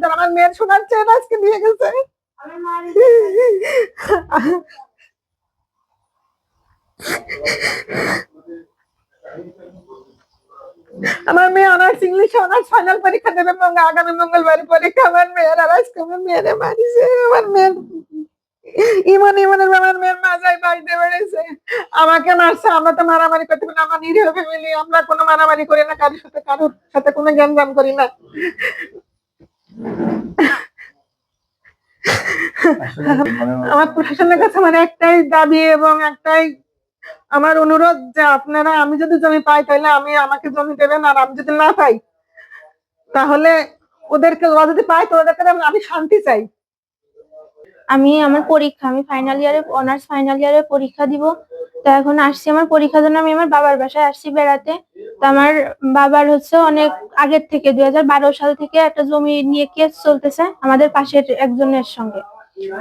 দেন আমার মেয়ের সোনার চেন আজকে নিয়ে গেছে। আমার মেয়ে অনার্স ইংলিশে অনার্স ফাইনাল পরীক্ষা দেবে আগামী মঙ্গলবার পরীক্ষা। আমার মেয়ের আর আজকে আমার মেয়েরে মারিছে। আমার মেয়ের ইমন ইমনের আমার মেয়ের মাজায় বাইতে বেড়েছে। আমাকে মারছে আমরা তো মারামারি করতে পারি আমার নিরীহ ফ্যামিলি আমরা কোনো মারামারি করি না কারোর সাথে কারোর সাথে কোনো জ্ঞান করি না। আমার প্রশাসনের কাছে আমার একটাই দাবি এবং একটাই আমার অনুরোধ যে আপনারা, আমি যদি জমি পাই তাহলে আমি আমাকে জমি দেবেন আর আমি যদি না পাই, তাহলে ওদেরকে, ওরা যদি পাই তো ওদেরকে আমি শান্তি চাই। আমি আমার পরীক্ষা, আমি ফাইনাল ইয়ারে অনার্স ফাইনাল ইয়ারে পরীক্ষা দিব। তো এখন আসছি আমার পরীক্ষার জন্য, আমি আমার বাবার বাসায় আসছি বেড়াতে। তো আমার বাবার হচ্ছে অনেক আগের থেকে, দুই সাল থেকে একটা জমি নিয়ে কেস চলতেছে আমাদের পাশের একজনের সঙ্গে।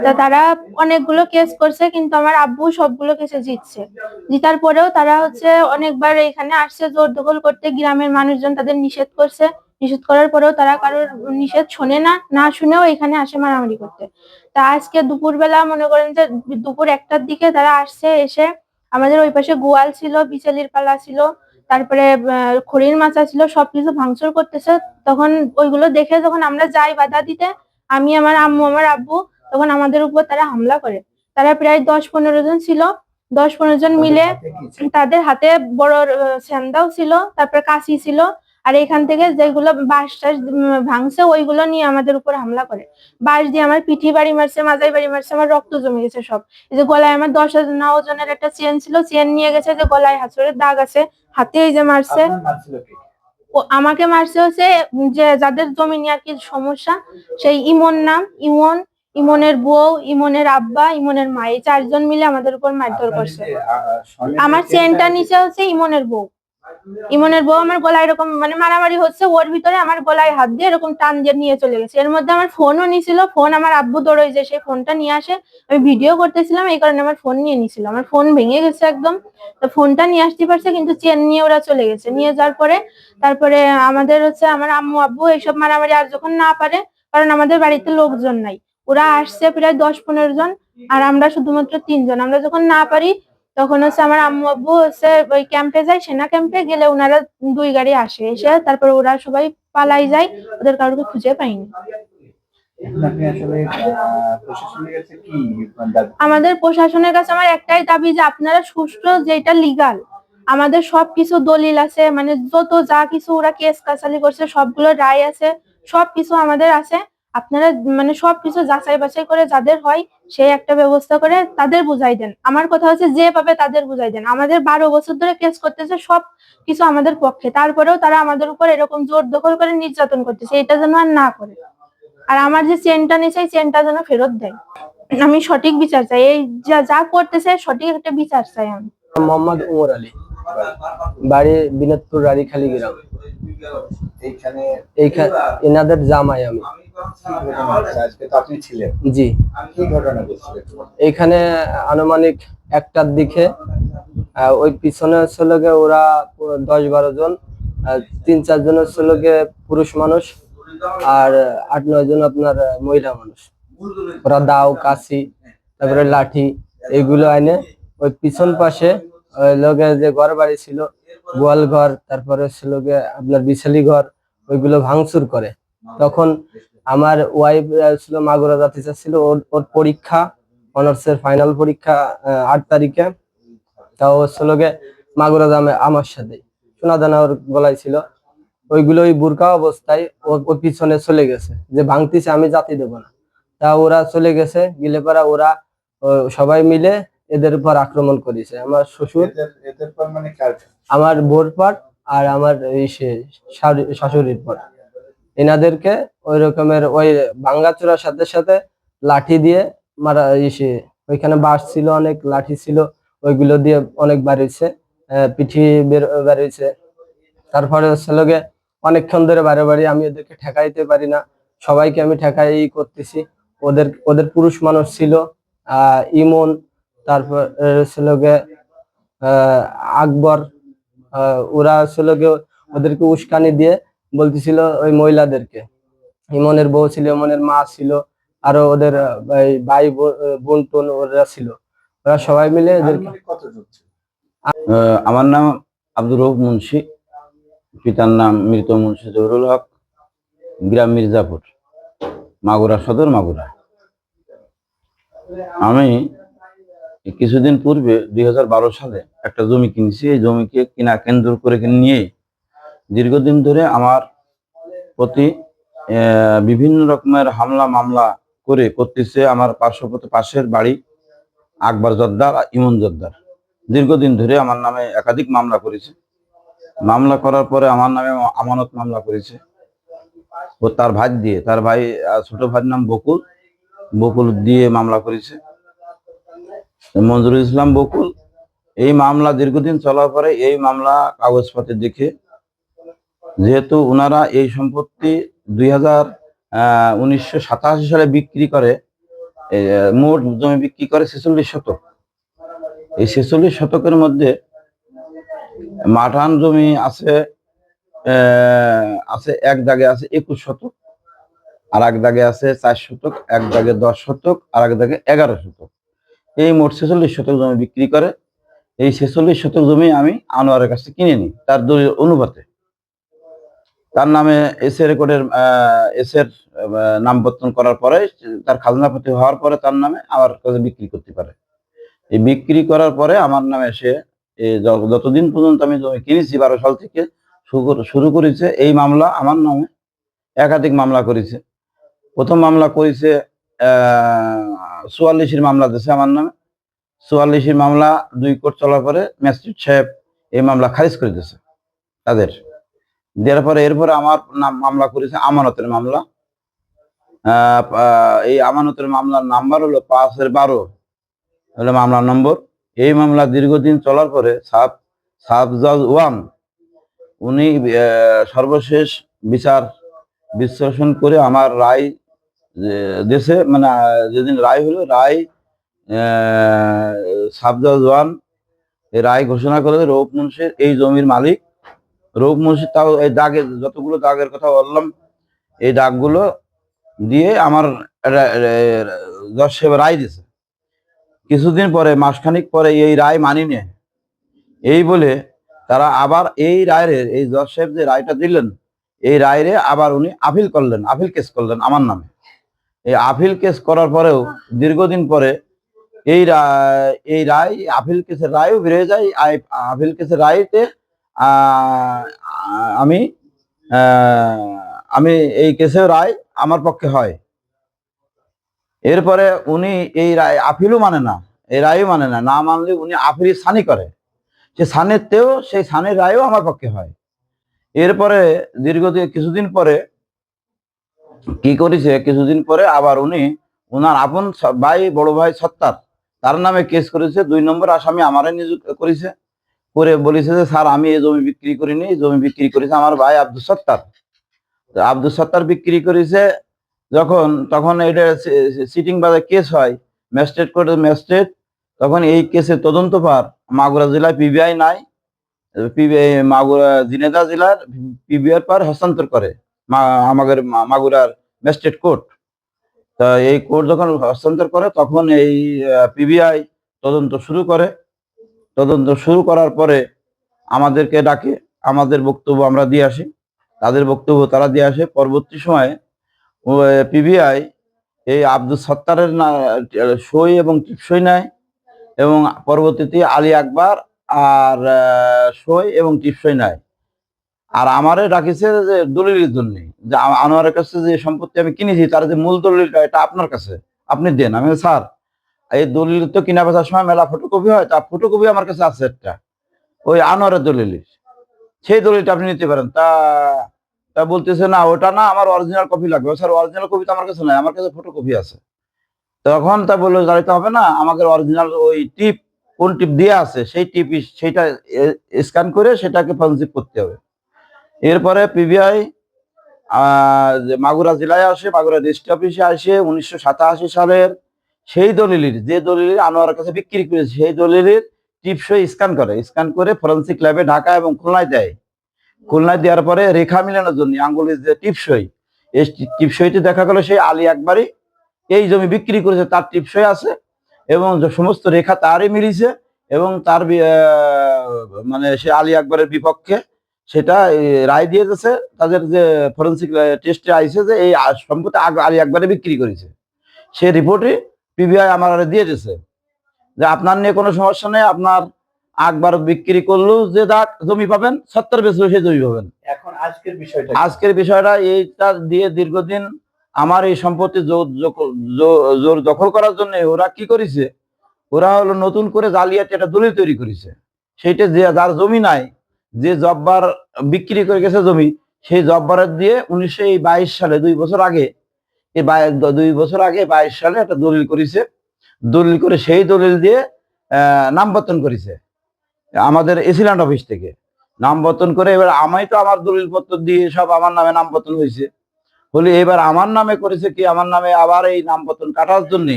তা তারা অনেকগুলো কেস করছে, কিন্তু আমার আব্বু সবগুলো কেসে জিতছে। জিতার পরেও তারা হচ্ছে অনেকবার এখানে আসছে, জোর দখল করতে। গ্রামের মানুষজন তাদের নিষেধ করছে। নিষেধ করার পরেও তারা কারোর নিষেধ শোনে না না শুনেও এখানে আসে মারামারি করতে। তা আজকে দুপুরবেলা মনে করেন যে দুপুর একটার দিকে তারা আসছে, এসে আমাদের ওই পাশে গোয়াল ছিল বিচালির পালা ছিল তারপরে খড়ির মাচা ছিল সবকিছু ভাঙচুর করতেছে। তখন ওইগুলো দেখে যখন আমরা যাই বাধা দিতে আমি আমার আম্মু আমার আব্বু তখন আমাদের উপর তারা হামলা করে। তারা প্রায় দশ পনেরো জন ছিল। দশ পনেরো জন মিলে তাদের হাতে বড় স্যান্দাও ছিল তারপরে কাশি ছিল। আর এখান থেকে যেগুলো বাঁশ টাস ভাঙছে ওইগুলো নিয়ে আমাদের উপর হামলা করে। বাঁশ দিয়ে আমার পিঠি বাড়ি মারছে মাজাই বাড়ি মারছে আমার রক্ত জমে গেছে সব। এই যে গলায় আমার দশ হাজার ন ওজনের একটা চেন ছিল চেন নিয়ে গেছে যে গলায় হাঁচড়ের দাগ আছে হাতে এই যে মারছে। ও আমাকে মারছে হচ্ছে যে যাদের জমি নিয়ে আর কি সমস্যা সেই ইমন নাম ইমন ইমনের বউ ইমনের আব্বা ইমনের মা এই চারজন মিলে আমাদের উপর মারধর করছে। আমার চেনটা নিচে হচ্ছে ইমনের বউ। ইমনের বউ আমার গলায় এরকম মানে মারামারি হচ্ছে, ওর ভিতরে আমার গলায় হাত দিয়ে এরকম টান দিয়ে নিয়ে চলে গেছে। এর মধ্যে আমার ফোনও নিছিল ফোন আমার আব্বু দৌড়ই যে সেই ফোনটা নিয়ে আসে। আমি ভিডিও করতেছিলাম, এই কারণে আমার ফোন নিয়ে নিছিল। আমার ফোন ভেঙে গেছে একদম। তো ফোনটা নিয়ে আসতে পারছে, কিন্তু চেন নিয়ে ওরা চলে গেছে। নিয়ে যাওয়ার পরে, তারপরে আমাদের হচ্ছে আমার আম্মু, আব্বু এইসব মারামারি আর যখন না পারে, কারণ আমাদের বাড়িতে লোকজন নাই। ওরা আসছে প্রায় দশ পনেরো জন, আর আমরা শুধুমাত্র তিনজন। আমরা যখন না পারি তখন হচ্ছে আমার আম্মু আব্বু হচ্ছে ওই ক্যাম্পে যায় সেনা ক্যাম্পে গেলে ওনারা দুই গাড়ি আসে এসে তারপর ওরা সবাই পালাই যায় ওদের কারোকে খুঁজে পাইনি। দাবি? আমাদের প্রশাসনের কাছে আমার একটাই দাবি যে আপনারা সুষ্ঠু যেটা লিগাল আমাদের সবকিছু দলিল আছে মানে যত যা কিছু ওরা কেস কাছালি করছে সবগুলো রায় আছে সবকিছু আমাদের আছে। আপনারা মানে সবকিছু যাচাই বাছাই করে যাদের হয় সেই একটা ব্যবস্থা করে তাদের বুঝাই দেন। আমার কথা হচ্ছে যে পাবে তাদের বুঝাই দেন। আমাদের বারো বছর ধরে কেস করতেছে সব কিছু আমাদের পক্ষে। তারপরেও তারা আমাদের উপর এরকম জোর দখল করে নির্যাতন করতেছে এটা যেন আর না করে। আর আমার যে চেনটা নিয়েছে এই চেনটা যেন ফেরত দেয়। আমি সঠিক বিচার চাই। এই যা যা করতেছে সঠিক একটা বিচার চাই আমি। মোহাম্মদ উমর আলী। বাড়ি বিনোদপুর রানীখালী গ্রাম। এইখানে এইখানে এনাদের জামাই আমি। জি। এইখানে আনুমানিক একটার দিকে ওই পিছনে হচ্ছিল ওরা দশ বারো জন তিন চারজন হচ্ছিল পুরুষ মানুষ আর আট নয় জন আপনার মহিলা মানুষ। ওরা দাও কাশি তারপরে লাঠি এগুলো আইনে ওই পিছন পাশে ওই লোকে যে ঘর বাড়ি ছিল গোয়াল ঘর তারপরে ছিল আপনার বিশালি ঘর ওইগুলো ভাঙচুর করে। তখন আমার ওয়াইফ ছিল মাগুরা জাতি ছিল ওর ওর পরীক্ষা অনার্সের ফাইনাল পরীক্ষা আট তারিখে। তাও ছিল গিয়ে মাগুরা জামে আমার সাথে। সোনা দানা ওর গলায় ছিল। ওইগুলো ওই বুরকা অবস্থায় ও ওর পিছনে চলে গেছে। যে ভাঙতিছে আমি জাতি দেবো না। তা ওরা চলে গেছে গেলে পারা ওরা ও, সবাই মিলে এদের উপর আক্রমণ করেছে। আমার শ্বশুর পর মানে আমার বোর পাট আর আমার শাশুড়ির পাট এনাদেরকে ওই রকমের ওই ভাঙ্গাচোরার সাথে সাথে লাঠি দিয়ে মারা ইসে ওইখানে বাঁশ ছিল, অনেক লাঠি ছিল, ওইগুলো দিয়ে অনেক বাড়িয়েছে পিঠি বাড়িয়েছে। তারপরে হচ্ছে লোকে অনেকক্ষণ ধরে বারে বাড়ি আমি ওদেরকে ঠেকাইতে পারি না, সবাইকে আমি ঠেকাই করতেছি। ওদের ওদের পুরুষ মানুষ ছিল ইমন, তারপর ছিল আকবর ওরা ছিল ওদেরকে উস্কানি দিয়ে বলতেছিল ওই মহিলাদেরকে। ইমনের বউ ছিল ইমনের মা ছিল আরও ওদের ভাই বোন- টোন ওরা ছিল। ওরা সবাই মিলে এদেরকে আহ, আমার নাম আব্দুর রৌফ মুন্সি পিতার নাম মৃত মুন্সি জহরুল হক গ্রাম মির্জাপুর মাগুরা সদর মাগুরা। আমি কিছুদিন পূর্বে দুই হাজার বারো সালে একটা জমি কিনেছি এই জমিকে কিনা কেন্দ্র করে নিয়ে দীর্ঘদিন ধরে আমার প্রতি বিভিন্ন রকমের হামলা, মামলা করে করতেছে আমার পার্শ্ববর্তী পাশের বাড়ি আকবর জর্দার আর ইমন জর্দার। দীর্ঘদিন ধরে আমার নামে একাধিক মামলা করেছে। মামলা করার পরে আমার নামে আমানত মামলা করেছে। ও তার ভাই দিয়ে, তার ভাই ছোট ভাইয়ের নাম বকুল। বকুল দিয়ে মামলা করেছে। মঞ্জুরুল ইসলাম বকুল। এই মামলা দীর্ঘদিন চলার পরে এই মামলা কাগজপত্র দেখে যেহেতু ওনারা এই সম্পত্তি দুই হাজার সালে বিক্রি করে মোট জমি বিক্রি করে ছেচল্লিশ শতক। এই ছেচল্লিশ শতকের মধ্যে মাঠান জমি আছে আছে এক দাগে আছে একুশ শতক, আর এক দাগে আছে চার শতক, এক দাগে দশ শতক, আর এক দাগে এগারো শতক। এই মোট ছেচল্লিশ শতক জমি বিক্রি করে, এই ছেচল্লিশ শতক জমি আমি আনোয়ারের কাছে কিনে নিই, তার দলিল অনুপাতে। তার নামে এসে রেকর্ডের এস এর আহ, নামপত্তন করার পরে তার খাজনাপতি হওয়ার পরে তার নামে আমার কাছে বিক্রি করতে পারে। এই বিক্রি করার পরে আমার নামে সে যতদিন পর্যন্ত আমি জমি কিনেছি বারো সাল থেকে শুরু- শুরু করেছে এই মামলা আমার নামে একাধিক মামলা করেছে। প্রথম মামলা করেছে চুয়াল্লিশের মামলা দিয়েছে আমার নামে। চুয়াল্লিশের মামলা দুই কোর্ট চলার পরে ম্যাজিস্ট্রেট সাহেব এই মামলা খারিজ করে দিয়েছে তাদের। দেওয়ার পরে এরপরে আমার নাম মামলা করেছে আমানতের মামলা। এই আমানতের মামলার নাম্বার হলো পাঁচের বারো, হলো মামলার নম্বর। এই মামলা দীর্ঘদিন চলার পরে সাব সাব জজ ওয়ান, উনি সর্বশেষ বিচার বিশ্লেষণ করে আমার রায় দেশে মানে যেদিন রায় হলো, রায় সাব জজ ওয়ান রায় ঘোষণা করে রৌপ মুন্সির এই জমির মালিক। রৌপ মুন্সি তাও এই দাগের, যতগুলো দাগের কথা বললাম, এই দাগগুলো দিয়ে আমার জজ রায় দিছে। কিছুদিন পরে, মাসখানিক পরে এই রায় মানি নিয়ে। এই বলে তারা আবার এই রায়ের, এই জজ সাহেব যে রায়টা দিলেন, এই রায়রে আবার উনি আপিল করলেন, আপিল কেস করলেন আমার নামে। এই আপিল কেস করার পরেও দীর্ঘদিন পরে এই রায় এই রায়, আপিল কেসের রায়ও বেড়ে যায় আপিল কেসের রায়তে আমি আমি এই কেসের রায় আমার পক্ষে হয়। এরপরে উনি এই রায় আপিলও মানে না, এই রায়ও মানে না। না মানলে উনি আপিল সানি করে। সে সানেতেও সেই সানের রায়ও আমার পক্ষে হয়। এরপরে দীর্ঘদিন কিছুদিন পরে কি করেছে, কিছুদিন পরে আবার উনি ওনার আপন ভাই, বড় ভাই সত্তার, তার নামে কেস করেছে, দুই নম্বর আসামি আমারে নিযুক্ত করেছে। করে বলেছে যে, স্যার, আমি এই জমি বিক্রি করিনি জমি বিক্রি করেছে আমার ভাই আব্দুল সত্তার। আব্দুল সত্তার বিক্রি করেছে যখন, তখন এটা সিটিং বাজার কেস হয়, ম্যাজিস্ট্রেট কোর্টের ম্যাজিস্ট্রেট, তখন এই কেসের তদন্ত পার মাগুরা জেলায় পিবিআই নাই, পিবিআই, মাগুরা, জিনেদা জেলার পিবিআর পার হস্তান্তর করে আমাদের মাগুরার ম্যাজিস্ট্রেট কোর্ট। তা এই কোর্ট যখন হস্তান্তর করে, তখন এই পিবিআই তদন্ত শুরু করে। তদন্ত শুরু করার পরে আমাদেরকে ডাকে, আমাদের বক্তব্য আমরা দিয়ে আসি। তাদের বক্তব্য তারা দিয়ে আসে। পরবর্তী সময়ে পিবিআই এই আব্দুল সত্তারের সই এবং টিপসই নেয় এবং পরবর্তীতে আলী আকবর আর সই এবং টিপসই নেয়। আর আমারে ডাকিছে যে দলিলের জন্য, যে আনোয়ারের কাছে যে সম্পত্তি আমি কিনেছি, তার যে মূল দলিলটা, এটা আপনার কাছে, আপনি দেন। আমি স্যার এই দলিল তো কিনা বেচার সময় মেলা ফটোকপি হয়, তা ফটোকপি আমার কাছে আছে একটা। ওই আনোয়ারের দলিল। সেই দলিলটা আপনি নিতে পারেন। তা তা বলতেছে না, ওটা না আমার অরিজিনাল কপি লাগবে। স্যার অরিজিনাল কপি তো আমার কাছে নাই, আমার কাছে ফটোকপি আছে। তখন তা বলল, দাঁড়াইতে হবে না, আমাকে অরিজিনাল ওই টিপ কোন টিপ দিয়ে আছে, সেই টিপ সেইটা স্ক্যান করে সেটাকে পঞ্জিপ করতে হবে। এরপরে পিবিআই মাগুরা জেলায় আসে, মাগুরা ডিস্ট্রিক্ট অফিসে আসে, উনিশশো সাতাশি সালের সেই দলিলের, যে দলিলের আনোয়ারের কাছে বিক্রি করেছে, সেই দলিলের টিপসই স্ক্যান করে। স্ক্যান করে ফরেন্সিক ল্যাবে ঢাকা এবং খুলনায় দেয়। খুলনায় দেওয়ার পরে রেখা মিলানোর জন্য আঙ্গুলের যে টিপসই, এই টিপসইতে দেখা গেল সেই আলী একবারই এই জমি বিক্রি করেছে, তার টিপসই আছে এবং সমস্ত রেখা তারই মিলিছে এবং তার মানে সে আলী আকবরের বিপক্ষে সেটা রায় দিয়ে দিয়েছে, তাদের যে ফরেন্সিক টেস্টে আইছে যে এই সম্পত্তি আলী একবারে বিক্রি করেছে। সে রিপোর্টই পিবিআই আমার দিয়ে দিয়েছে যে আপনার নিয়ে কোনো সমস্যা নেই আপনার আকবার বিক্রি করলেও যে দাগ জমি পাবেন সত্তর বেচলেও সে জমি পাবেন। এখন আজকের বিষয়টা আজকের বিষয়টা এইটা দিয়ে দীর্ঘদিন আমার এই সম্পত্তি জোর দখল করার জন্য ওরা কি করেছে? ওরা হলো নতুন করে জালিয়াতি একটা দলিল তৈরি করেছে। সেইটা যে যার জমি নাই যে জব্বার বিক্রি করে গেছে জমি সেই জব্বারের দিয়ে উনিশশো বাইশ সালে দুই বছর আগে এই দুই বছর আগে বাইশ সালে একটা দলিল করেছে। দলিল করে সেই দলিল দিয়ে নামবর্তন করেছে। আমাদের এসিল্যান্ড অফিস থেকে। নামবর্তন করে এবার আমি তো আমার দলিলপত্র দিয়ে সব আমার নামে নামবর্তন হয়েছে। হলে এবার আমার নামে করেছে কি? আমার নামে আবার এই নামবর্তন কাটার জন্য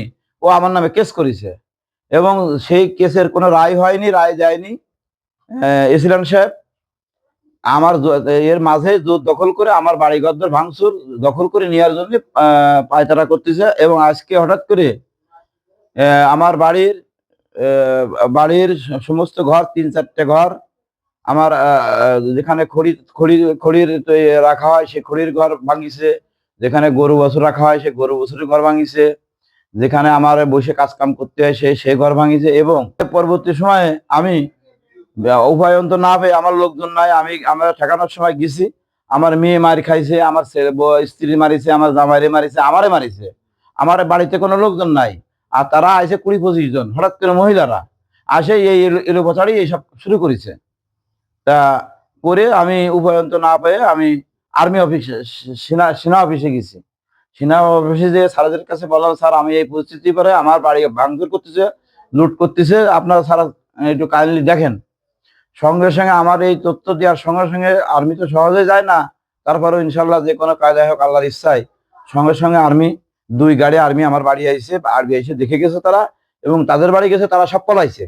ও আমার নামে কেস করেছে। এবং সেই কেসের কোনো রায় হয়নি, রায় যায়নি এসিলান সাহেব। আমার এর মাঝে দখল করে আমার বাড়ি ভাঙচুর দখল করে নেওয়ার জন্য পায়তারা করতেছে এবং আজকে হঠাৎ করে আমার বাড়ির বাড়ির সমস্ত ঘর, তিন চারটে ঘর, আমার যেখানে খড়ি খড়ি, খড়ির রাখা হয়, সে খড়ির ঘর ভাঙিছে, যেখানে গরু, বছর রাখা হয়, সে গরু, বছরের ঘর ভাঙিছে, যেখানে আমার বসে কাজ কাম করতে হয়, সে সে ঘর ভাঙিছে এবং পরবর্তী সময়ে আমি উপায়ন্ত না পেয়ে আমার লোকজন নাই, আমি, আমরা ঠেকানোর সময় গেছি। আমার মেয়ে মার খাইছে, আমার ছেলে স্ত্রী মারিছে, আমার জামাইরে মারিছে, আমারে মারিছে। আমার বাড়িতে কোনো লোকজন নাই। আর তারা আইছে কুড়ি পঁচিশ জন, হঠাৎ করে মহিলারা আসে এই এলো- এলো বছরই এইসব শুরু করেছে। তা করে আমি উপায়ন্ত না পেয়ে আমি আর্মি অফিসে, সেনা সেনা অফিসে গেছি। সেনা অফিসে যে স্যারদের কাছে বললাম, স্যার, আমি এই পরিস্থিতি পরে আমার বাড়ি ভাঙচুর করতেছে, লুট করতেছে। আপনারা স্যার, একটু কাইন্ডলি দেখেন। সঙ্গে সঙ্গে আমার এই তথ্য দেওয়ার সঙ্গে সঙ্গে আর্মি তো সহজে যায় না। তারপরেও ইনশাল্লাহ যে কোনো কায়দায় হোক আল্লাহর ইচ্ছায়। সঙ্গে সঙ্গে আর্মি দুই গাড়ি আর্মি আমার বাড়ি আইছে আর্মি এসে দেখে গেছে তারা এবং তাদের বাড়ি গেছে তারা সব পলাইছে।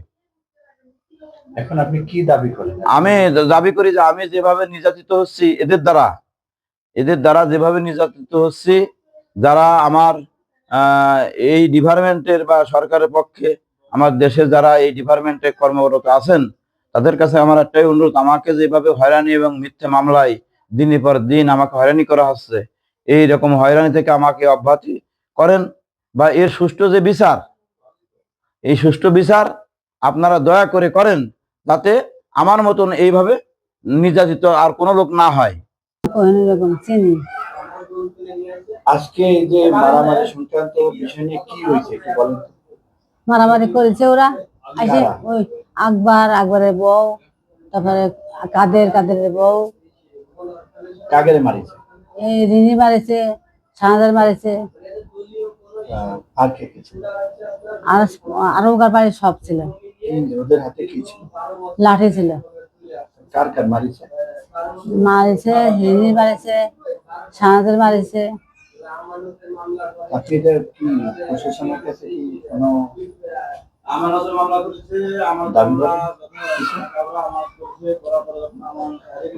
এখন আপনি কি দাবি করেন? আমি দাবি করি যে আমি যেভাবে নির্যাতিত হচ্ছি এদের দ্বারা এদের দ্বারা যেভাবে নির্যাতিত হচ্ছি যারা আমার আহ, এই ডিপার্টমেন্টের বা সরকারের পক্ষে আমার দেশে যারা এই ডিপার্টমেন্টে কর্মরত আছেন তাদের কাছে আমার একটাই অনুরোধ আমাকে যেভাবে হয়রানি এবং মিথ্যে মামলায় দিনের পর দিন আমাকে হয়রানি করা হচ্ছে এই রকম হয়রানি থেকে আমাকে অব্যাহতি করেন বা এর সুষ্ঠু যে বিচার এই সুষ্ঠু বিচার আপনারা দয়া করে করেন যাতে আমার মতন এইভাবে নির্যাতিত আর কোনো লোক না হয়। আজকে এই যে মারামারি সংক্রান্ত বিষয় নিয়ে কি হয়েছে বলেন মারামারি করেছে ওরা ওই আকবর আকবরের বউ তারপরে কাদের কাদের বউ? কাগেরে মারিছে এই রিনি মারেছে সানাদের মারেছে আর কে কে ছিল? আর আরও ওকার বাড়ির সব ছিল। ওদের হাতে কি ছিল? লাঠি ছিল। কার কার মারিছে মারেছে হিনি মারেছে সানাদের মারেছে আপনি কি প্রশাসনের কাছে কি দাবি করেন কিছু?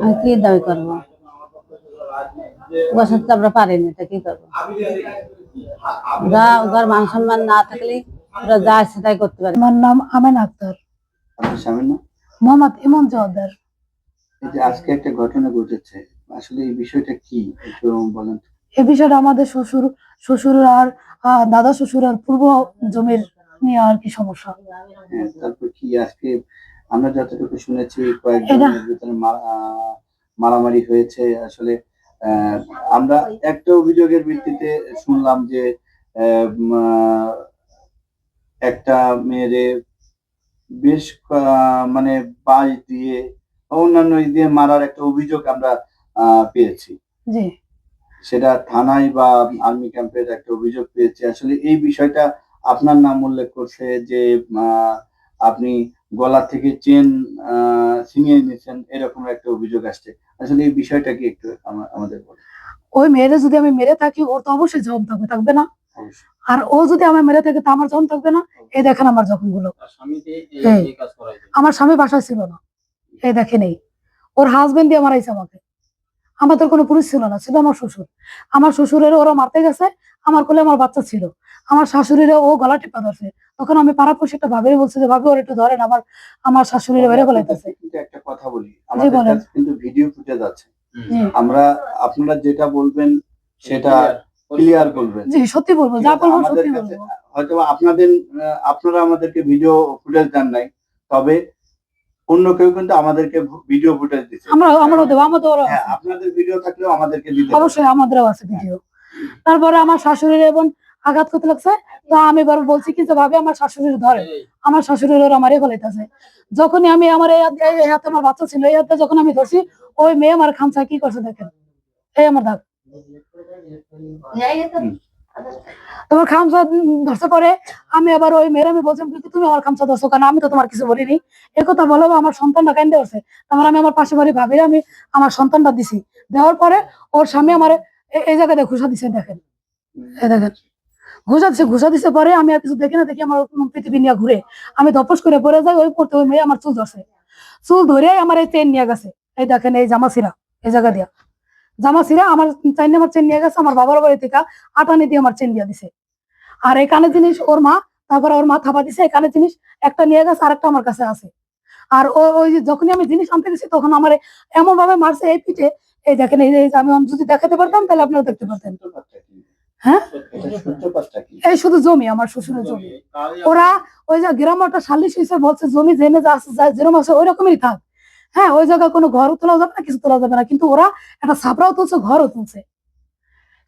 আমি কি দাবি করব? ওর সাথে আমরা পারিনি তা কি করব? ওরা ওর মান সম্মান না থাকলে ওরা যা ইচ্ছে তাই করতে পারে। আমার নাম আমেন আক্তার। আপনার স্বামীর মোহাম্মদ ইমন জওয়াদার। এই যে আজকে একটা ঘটনা ঘটেছে আসলে এই বিষয়টা কি? একটু বলেন তো। এ বিষয়টা আমাদের শ্বশুর শ্বশুর আর আহ, দাদা শ্বশুর আর পূর্ব জমির নিয়ে আর কি সমস্যা হ্যাঁ, তারপর কি আজকে আমরা যতটুকু শুনেছি কয়েকজনের ভিতরে মারামারি হয়েছে। আসলে আমরা একটা অভিযোগের ভিত্তিতে শুনলাম যে একটা মেয়েরে বেশ মানে বাঁশ দিয়ে অন্যান্য দিয়ে মারার একটা অভিযোগ আমরা আহ, পেয়েছি। সেটা থানায় বা আর্মি ক্যাম্পের একটা অভিযোগ পেয়েছে। আসলে এই বিষয়টা আপনার নাম উল্লেখ করছে যে আপনি গলা থেকে চেন ছিনিয়ে নিয়েছেন এরকম একটা অভিযোগ আসছে। আসলে এই বিষয়টা কি একটু আমাদের বলুন। ওই মেয়েরে যদি আমি মেরে থাকি ওর তো অবশ্যই জবাব থাকবে থাকবে না। আর ও যদি আমার মেরে থাকে তা আমার জবাব থাকবে না। এই দেখেন আমার জখমগুলো হ্যাঁ। আমার স্বামী বাসায় ছিল না। এই দেখেন এই। ওর হাজবেন্ড দিয়ে মারাইছে আমাকে। আমাদের কোনো পুরুষ ছিল না ছিল আমার শ্বশুর। আমার শ্বশুরের ওরা মারতে গেছে আমার কোলে আমার বাচ্চা ছিল। আমার শাশুড়ির ও গলা টিপা ধরছে। তখন আমি পাড়াপড়শি একটা ভাবির বলছি যে ভাবি ওর একটু ধরেন আমার আমার শাশুড়ির বেড়ে বলাইতেছে কিন্তু একটা কথা বলি। আমাদের। কাছে কিন্তু ভিডিও ফুটেজ আছে। আমরা আপনারা যেটা বলবেন সেটা ক্লিয়ার করবেন জি সত্যি বলব যা বলব সত্যি বলব। হয়তো আপনাদের আপনারা আমাদেরকে ভিডিও ফুটেজ দেন নাই তবে অন্য কেউ কিন্তু আমাদেরকে ভিডিও ফুটেজ দিচ্ছে। আমরা আমরাও দেবো আমাদের হ্যাঁ আপনাদের ভিডিও থাকলেও আমাদেরকে দিতে অবশ্যই আমাদেরও আছে ভিডিও তারপরে আমার শাশুড়ির এবং আঘাত করতে লাগছে। তো আমি এবার বলছি কি যে ভাবে আমার শাশুড়ির ধরে। আমার শাশুড়ির ওরা মারিয়ে ফেলাইতেছে। যখনই আমি আমার এই হাত- আমার বাচ্চা ছিল এই হাতে যখন আমি ধরছি ওই মেয়ে আমার খামচা কি করছে দেখেন? এই আমার দাগ। তোমার খামচা ধরছে পরে আমি আবার ওই মেয়ের আমি বলছিলাম কিন্তু তুমি আমার খামচা ধরছো কেন? আমি তো তোমার কিছু বলিনি। এ কথা বলো আমার সন্তানটা কান্দে আছে তারপর আমি আমার পাশে বাড়ি ভাবি আমি আমার সন্তানটা দিছি। দেওয়ার পরে ওর স্বামী আমার এই জায়গাতে ঘুষা দিছে, দেখেন। দেখেন। ঘুষা দিছে ঘুষা দিছে পরে আমি আর কিছু দেখি না, দেখি আমার পৃথিবী নিয়ে ঘুরে। আমি দপস করে পড়ে যাই, ওই পড়তে ওই মেয়ে আমার চুল ধরছে। চুল ধরে আমার এই চেন নিয়ে গেছে। এই দেখেন, এই জামা সিরা, এই জায়গা দিয়া। জামা সিরা আমার চাইনে আমার চেন নিয়ে গেছে, আমার বাবার বাড়ি থেকে আটানি দিয়ে আমার চেন দিয়ে দিছে। আর এই কানে জিনিস ওর মা, তারপরে ওর মা থাপা দিছে এই কানে জিনিস একটা নিয়ে গেছে আর একটা আমার কাছে আছে। আর ওই যখনই আমি জিনিস আনতে গেছি, তখন আমার এমন ভাবে মারছে এই পিঠে এই দেখেন এই আমি যদি দেখাতে পারতাম তাহলে আপনারা দেখতে পারতেন। হ্যাঁ? এই শুধু জমি আমার শ্বশুরের জমি। ওরা ওই যে গ্রাম একটা সালিশ হিসেবে বলছে জমি জেনে যা যেরকম আছে ওই রকমই থাক। হ্যাঁ ওই জায়গায় কোনো ঘর তোলা যাবে না কিছু তোলা যাবে না কিন্তু ওরা একটা ছাপড়াও তুলছে ঘরও তুলছে।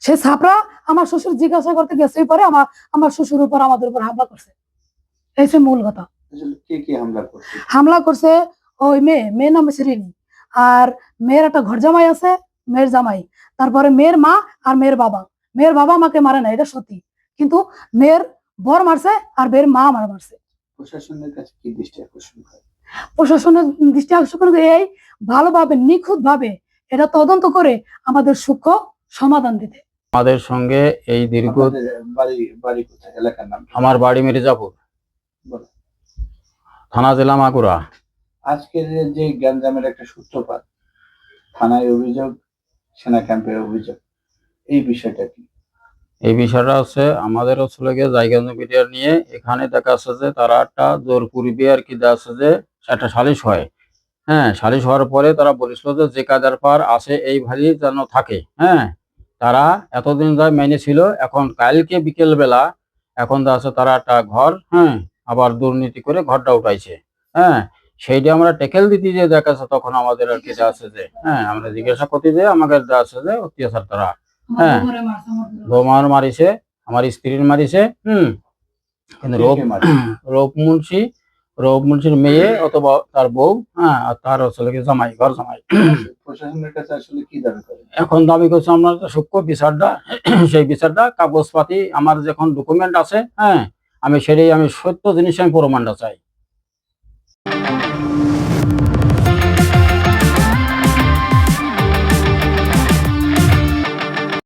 সে ছাপড়া আমার শ্বশুর জিজ্ঞাসা করতে গেছে পরে আমার আমার শ্বশুর উপর আমাদের উপর হামলা করছে। এই সে মূল কথা। হামলা করছে? হামলা করছে ওই মেয়ে মেয়ের নাম শ্রেণি আর মেয়ের একটা ঘর জামাই আছে মেয়ের জামাই। তারপরে মেয়ের মা আর মেয়ের বাবা। মেয়ের বাবা মাকে মারে না এটা সত্যি। কিন্তু মেয়ের বর মারছে আর মেয়ের মা আমার মারছে। প্রশাসনের কাছে কি দৃষ্টি আকর্ষণ করে? প্রশাসনের দৃষ্টি আকর্ষণ করে এই ভালোভাবে নিখুঁত ভাবে এটা তদন্ত করে আমাদের সূক্ষ্ম সমাধান দিতে। আমাদের সঙ্গে এই দীর্ঘ আপনাদের বাড়ি বাড়ি কোথায়? এলাকার নাম কি? আমার বাড়ি মির্জাপুর। বলো। থানা জেলা মাগুরা। আজকের যে গ্যাঞ্জামের একটা সূত্রপাত, থানায় অভিযোগ, সেনা ক্যাম্পের অভিযোগ, এই বিষয়টা কি? এই বিষয়টা হচ্ছে, আমাদের হচ্ছে গিয়ে জায়গা নিয়ে এখানে দেখা যাচ্ছে যে তারা একটা জোর পূর্বে আর কি দেখা যাচ্ছে যে একটা সালিশ হয়। হ্যাঁ সালিশ হওয়ার পরে তারা বলেছিল যে যে কাদের পার আসে এই ভারী যেন থাকে। হ্যাঁ তারা এতদিন যা মেনে ছিল এখন কালকে বিকেল বেলা এখন দেখা যাচ্ছে তারা একটা ঘর হ্যাঁ আবার দুর্নীতি করে ঘরটা উঠাইছে। হ্যাঁ সেইটা আমরা টেকেল দিতে যে দেখা যাচ্ছে তখন আমাদের আর কি দেখা যাচ্ছে যে হ্যাঁ আমরা জিজ্ঞাসা করতে যে আমাকে দেখা আছে যে অত্যাচার তারা হ্যাঁ। বোমার মারিছে আমার স্ত্রীর মারিছে হুম। কিন্তু রূপ রূপ মুন্সি রূপ মুন্সির মেয়ে অথবা তার বউ হ্যাঁ আর তার আসলে কি জামাই ঘর জামাই। প্রশাসনের কাছে আসলে কি দাবি করে? এখন দাবি করছে আমরা যে সূক্ষ্ম বিচারটা সেই বিচারটা কাগজপাতি আমার যখন ডকুমেন্ট আছে হ্যাঁ আমি সেটাই আমি সত্য জিনিস আমি প্রমাণটা চাই।